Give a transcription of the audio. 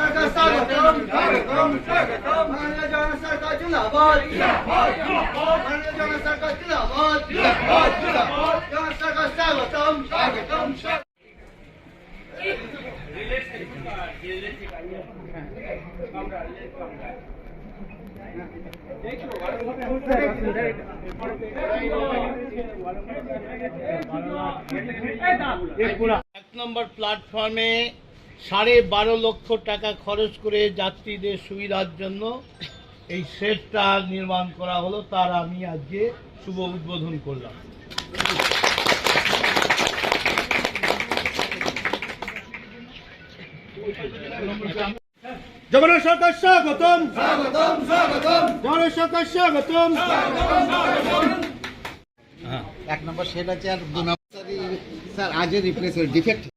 सरकार स्वागतम स्वागतम स्वागतम माननीय সাড়ে বারো লক্ষ টাকা খরচ করে যাত্রীদের সুবিধার জন্য এই সেটটা নির্মাণ করা হলো তার আমি আজকে শুভ উদ্বোধন করলাম। জগন্নাথ সরকার স্বাগতম। স্বাগতম স্বাগতম জগন্নাথ সরকার স্বাগতম। এক নম্বর সেট আছে আর দু নম্বর স্যার আজও রিপ্লেস ডিফেক্ট